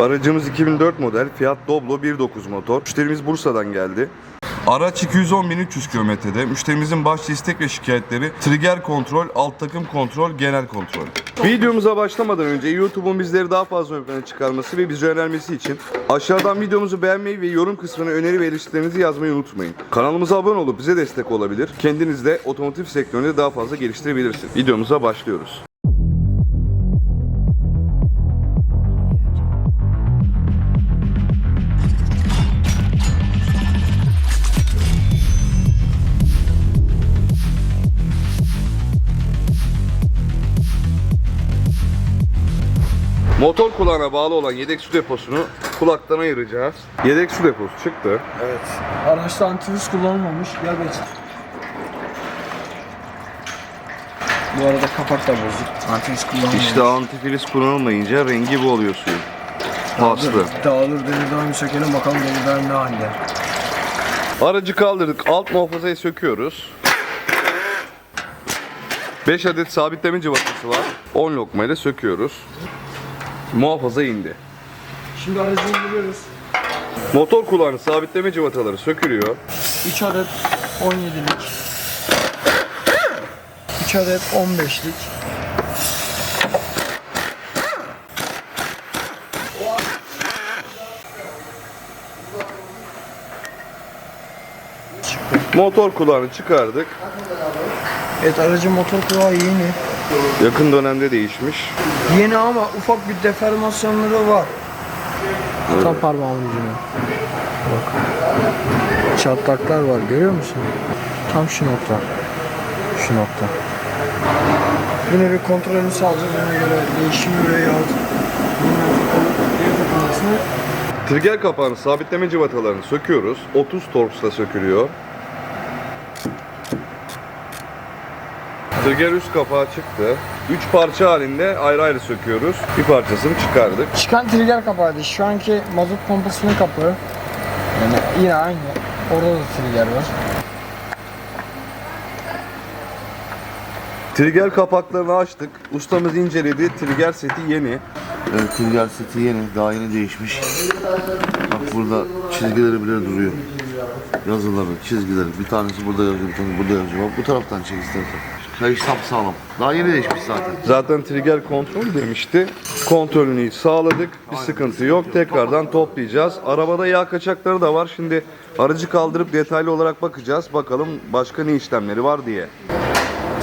Aracımız 2004 model Fiat Doblo 1.9 motor. Müşterimiz Bursa'dan geldi. Araç 210.300 kilometrede. Müşterimizin başlı istek ve şikayetleri trigger kontrol, alt takım kontrol, genel kontrol. Videomuza başlamadan önce YouTube'un bizleri daha fazla ön plana çıkarması ve bizi önermesi için aşağıdan videomuzu beğenmeyi ve yorum kısmına öneri ve eleştirilerinizi yazmayı unutmayın. Kanalımıza abone olup bize destek olabilir. Kendiniz de otomotiv sektöründe daha fazla geliştirebilirsiniz. Videomuza başlıyoruz. Motor kulağına bağlı olan yedek su deposunu kulaktan ayıracağız. Yedek su deposu çıktı. Evet. Araçta antivirüs kullanılmamış. Gel Betty. Bu arada kapak da bozuk. Antivirüs kullanılmamış. İşte antifriz kullanılmayınca rengi bu oluyor suyun. Paslı. Dağılır demirden bir sökelim bakalım demirden ne halde. Aracı kaldırdık. Alt muhafazayı söküyoruz. 5 adet sabitleme cıvatası var. 10 lokmayla söküyoruz. Muhafaza indi. Şimdi aracı indiriyoruz. Motor kulağının sabitleme cıvataları sökülüyor. 3 adet 17'lik. 3 adet 15'lik. Motor kulağını çıkardık. Evet aracın motor kulağı yeni. Yakın dönemde değişmiş. Yeni ama ufak bir deformasyonları var. Tam parmağımın ucuna. Bak. Çatlaklar var görüyor musun? Tam şu nokta. Şu nokta. Yine bir kontrolünü sağlayacağız ona göre değişim yüreği alt. Trigger kapağının sabitleme cıvatalarını söküyoruz. 30 torksla sökülüyor. Trigger üst kapağı çıktı. 3 parça halinde ayrı ayrı söküyoruz. Bir parçasını çıkardık. Çıkan trigger kapağıydı. Şu anki mazot pompasının kapağı. Yani yine aynı. Orada da trigger var. Trigger kapaklarını açtık. Ustamız inceledi. Trigger seti yeni. Evet, Trigger seti yeni, daha yeni değişmiş. Bak burada çizgileri bile duruyor. Yazıları, çizgileri. Bir tanesi burada yazıyor, bir tanesi burada yazıyor. Bak bu taraftan çek istersen. Kayış sağlam. Daha yeni değişmiş zaten. Zaten trigger kontrol demişti. Kontrolünü sağladık. Bir sıkıntı yok. Tekrardan toplayacağız. Arabada yağ kaçakları da var. Şimdi aracı kaldırıp detaylı olarak bakacağız. Bakalım başka ne işlemleri var diye.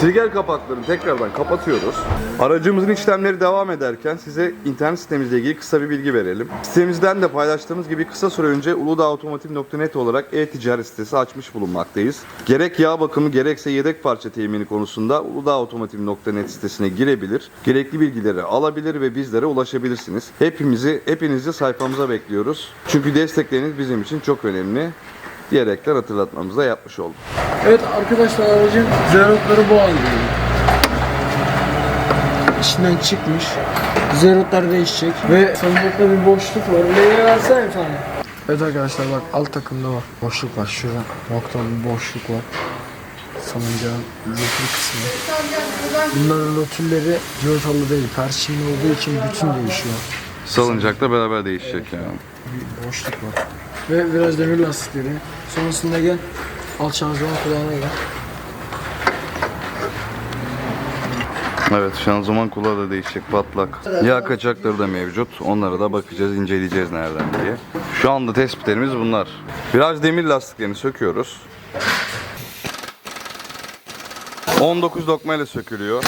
Trigger kapaklarını tekrardan kapatıyoruz. Aracımızın işlemleri devam ederken size internet sitemizle ilgili kısa bir bilgi verelim. Sitemizden de paylaştığımız gibi kısa süre önce uludağotomotiv.net olarak e-ticaret sitesi açmış bulunmaktayız. Gerek yağ bakımı gerekse yedek parça temini konusunda uludağotomotiv.net sitesine girebilir, gerekli bilgileri alabilir ve bizlere ulaşabilirsiniz. Hepimizi, hepinizi sayfamıza bekliyoruz. Çünkü destekleriniz bizim için çok önemli diyerekten hatırlatmamızı da yapmış olduk. Evet arkadaşlar aracın zerotları bu halde. İçinden çıkmış. Zerotlar değişecek ve sandıkta bir boşluk var. Leğeni versene tane. Evet arkadaşlar bak alt takımda var. Boşluk var şurada. Nokta bir boşluk var. Salıncağın rotül kısmı. Bunların rotülleri cıvatalı değil. Perçinli olduğu için bütün değişiyor. Salıncakla beraber değişecek yani. Bir boşluk var. Ve biraz demir lastikleri. Sonrasında gel. Alt şanzıman kulağına gel. Evet şanzıman kulağı da değişecek patlak. Yağ kaçakları da mevcut. Onlara da bakacağız, inceleyeceğiz nereden diye. Şu anda tespitlerimiz bunlar. Viraj demir lastiklerini söküyoruz. 19 dokma ile sökülüyor.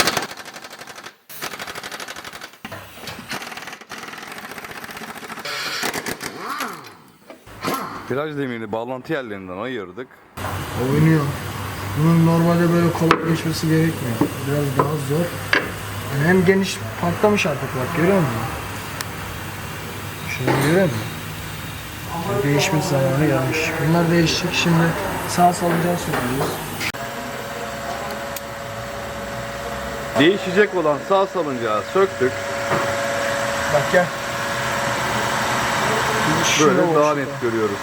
Viraj demirini bağlantı yerlerinden ayırdık. Oynuyor. Bunun normalde böyle kolay geçmesi gerekmiyor. Biraz daha zor. Yani hem geniş patlamış artık bak görüyor musun? Şunu görüyor musun? Değişme zamanı gelmiş. Bunlar değişecek şimdi. Sağ salıncağı söküyoruz. Değişecek olan sağ salıncağı söktük. Bak gel. Böyle daha net görüyoruz.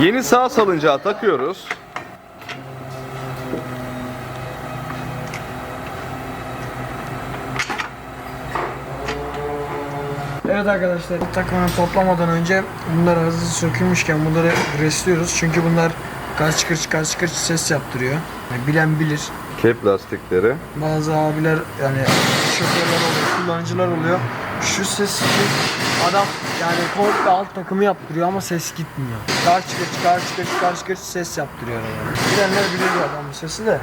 Yeni sağ salıncağı takıyoruz. Evet arkadaşlar takımını toplamadan önce bunlar hızlı sökülmüşken bunları resliyoruz. Çünkü bunlar kaç çıkır çıkar çıkır ses yaptırıyor. Yani bilen bilir. Kep lastikleri. Bazı abiler yani şoförler oluyor, kullanıcılar oluyor. Şu ses için adam yani komple alt takımı yaptırıyor ama ses gitmiyor. Çıkar çıkır çıkar çıkır çıkar çıkır ses yaptırıyor yani. Bilenler bilir adam bu sesi de.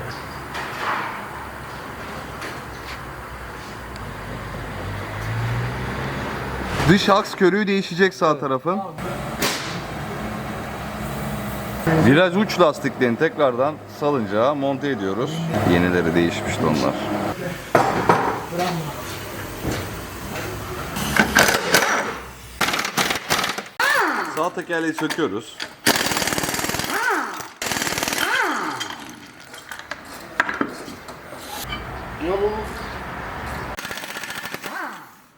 Dış aks körüğü değişecek sağ tarafın. Viraj uç lastiklerini tekrardan salınca monte ediyoruz. Yenileri değişmişti onlar. Sağ tekerleği söküyoruz.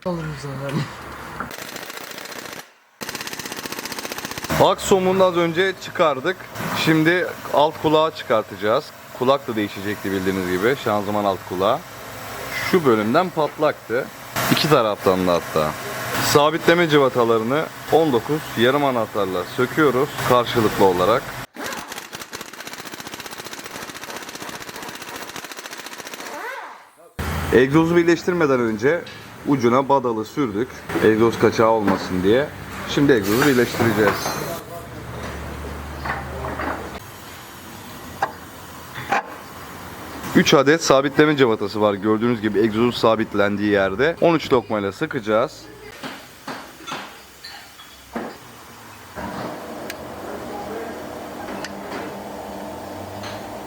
Alırım sana. Aks somunu az önce çıkardık. Şimdi alt kulağı çıkartacağız. Kulak da değişecekti bildiğiniz gibi. Şanzıman alt kulağı. Şu bölümden patlaktı. İki taraftan da hatta. Sabitleme cıvatalarını 19 yarım anahtarla söküyoruz karşılıklı olarak. Egzozu birleştirmeden önce ucuna badalı sürdük. Egzoz kaçağı olmasın diye. Şimdi egzozu birleştireceğiz. Üç adet sabitleme cıvatası var gördüğünüz gibi egzozun sabitlendiği yerde. 13 lokmayla sıkacağız.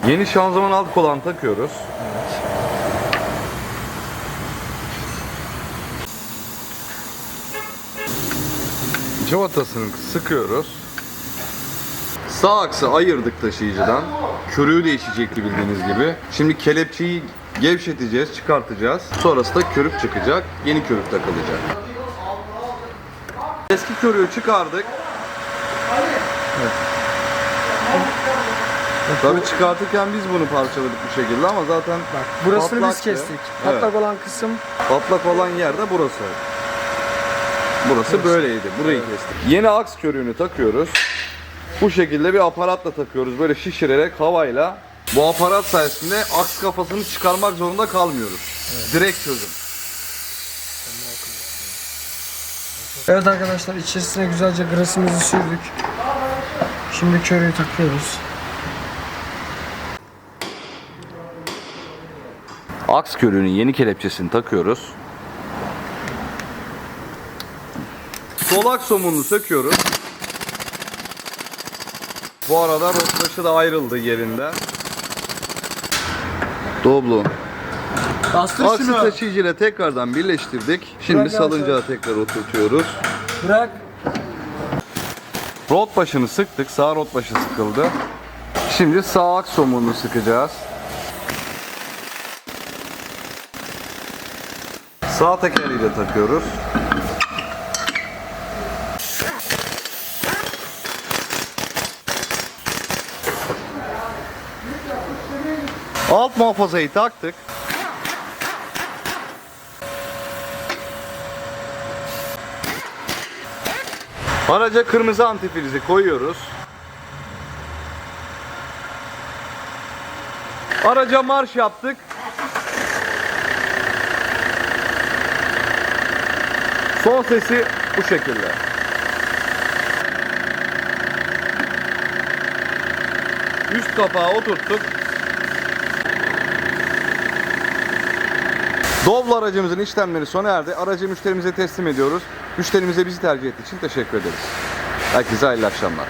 Yeni şanzıman alt kolan takıyoruz. Cıvatasını sıkıyoruz. Sağ aksı ayırdık taşıyıcıdan. Körüğü değişecekti bildiğiniz gibi. Şimdi kelepçeyi gevşeteceğiz, çıkartacağız. Sonrasında körük çıkacak, yeni körük takılacak. Eski körüğü çıkardık. Tabii çıkartırken biz bunu parçaladık bir şekilde ama zaten Bak burasını biz patlaktı. kestik. Evet. Patlak olan kısım Patlak olan yer de burası. Burası böyleydi. Burayı kestik. Yeni aks körüğünü takıyoruz. Bu şekilde bir aparatla takıyoruz. Böyle şişirerek havayla. Bu aparat sayesinde aks kafasını çıkarmak zorunda kalmıyoruz. Direkt çözüm. Evet arkadaşlar içerisine güzelce grasımızı sürdük. Şimdi körüğü takıyoruz. Aks körüğünün yeni kelepçesini takıyoruz. Sol aks somununu söküyoruz. Bu arada rotbaşı da ayrıldı yerinden. Doblo. Bastır Aksi taşıyıcıyla tekrardan birleştirdik. Şimdi Bırak salıncağı tekrar oturtuyoruz. Bırak. Rot başını sıktık. Sağ rot başı sıkıldı. Şimdi sağ aks somununu sıkacağız. Sağ tekeriyle takıyoruz. Alt muhafazayı taktık. Araca kırmızı antifrizi koyuyoruz. Araca marş yaptık. Son sesi bu şekilde. Üst kapağı oturttuk. Dovla aracımızın işlemleri sona erdi. Aracı müşterimize teslim ediyoruz. Müşterimize bizi tercih ettiği için teşekkür ederiz. Herkese hayırlı akşamlar.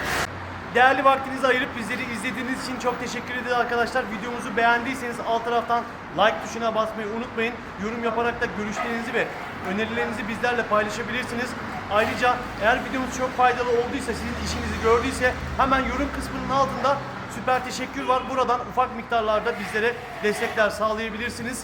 Değerli vaktinizi ayırıp bizleri izlediğiniz için çok teşekkür ederiz arkadaşlar. Videomuzu beğendiyseniz alt taraftan like tuşuna basmayı unutmayın. Yorum yaparak da görüşlerinizi ve önerilerinizi bizlerle paylaşabilirsiniz. Ayrıca eğer videomuz çok faydalı olduysa, sizin işinizi gördüyse hemen yorum kısmının altında süper teşekkür var. Buradan ufak miktarlarda bizlere destekler sağlayabilirsiniz.